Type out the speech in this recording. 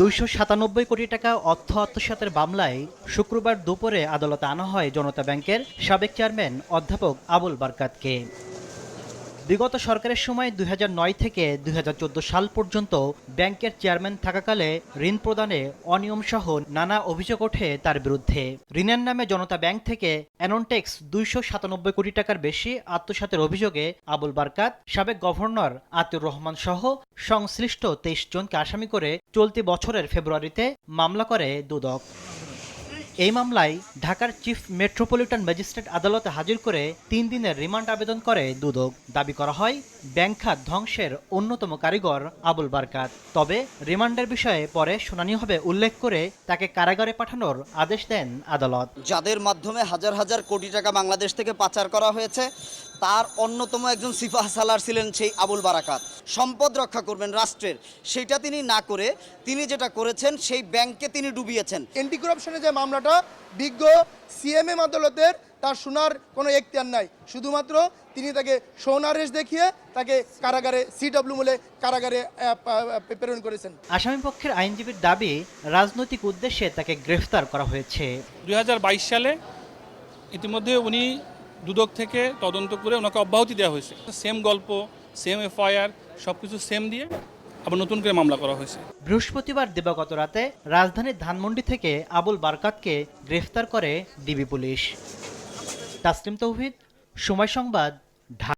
দুইশো সাতানব্বই কোটি টাকা অর্থ আত্মসাতের মামলায় শুক্রবার দুপুরে আদালতে আনা হয় জনতা ব্যাংকের সাবেক চেয়ারম্যান অধ্যাপক আবুল বারকাতকে। বিগত সরকারের সময় দু হাজার নয় থেকে দুই হাজার চোদ্দ সাল পর্যন্ত ব্যাংকের চেয়ারম্যান থাকাকালে ঋণ প্রদানে অনিয়ম সহ নানা অভিযোগ ওঠে তার বিরুদ্ধে। ঋণের নামে জনতা ব্যাংক থেকে অ্যানন্টেক্স দুইশো সাতানব্বই কোটি টাকার বেশি আত্মসাতের অভিযোগে আবুল বারকাত, সাবেক গভর্নর আতিউর রহমান সহ সংশ্লিষ্ট তেইশ জনকে আসামি করে চলতি বছরের ফেব্রুয়ারিতে মামলা করে দুদক। এই মামলায় ঢাকার চিফ মেট্রোপলিটন ম্যাজিস্ট্রেট আদালতে হাজির করে তিন দিনের রিমান্ড আবেদন করে দুদক। দাবি করা হয় ব্যাংক খাত ধ্বংসের অন্যতম কারিগর আবুল বারকাত। তবে রিমান্ডের বিষয়ে পরে শুনানি হবে উল্লেখ করে তাকে কারাগারে পাঠানোর আদেশ দেন আদালত। যাদের মাধ্যমে হাজার হাজার কোটি টাকা বাংলাদেশ থেকে পাচার করা হয়েছে তার অন্যতম একজন সিফাহ সালার ছিলেন সেই আবুল বারাকাত। সম্পদ রক্ষা করবেন রাষ্ট্রের। সেটা তিনি না করে তিনি যেটা করেছেন সেই ব্যাংককে তিনি ডুবিয়েছেন। এন্টি করাপশনের যে মামলাটা বিজ্ঞ সিএমএম আদালতের তার শোনার কোনো এখতিয়ার নাই। শুধুমাত্র তিনি তাকে সৌনারেশ দেখিয়ে তাকে কারাগারে সিডব্লিউ মূলে কারাগারে প্রেরণ করেছেন। আসামি পক্ষের আইনজীবীর দাবি রাজনৈতিক উদ্দেশ্যে তাকে গ্রেফতার করা হয়েছে। দুই হাজার বাইশ সালে ইতিমধ্যে উনি দুদক থেকে তদন্ত করে ওনাকে অব্যাহতি দেওয়া হয়েছে। সেম গল্প, সেম এফআইআর সব কিছু সেম দিয়ে আবার নতুন করে মামলা করা হয়েছে। বৃহস্পতিবার দিবাগত রাতে রাজধানীর ধানমন্ডি থেকে আবুল বারকাতকে গ্রেফতার করে ডিবি পুলিশ। তাসলিম তৌহিদ, সময় সংবাদ, ঢাকা।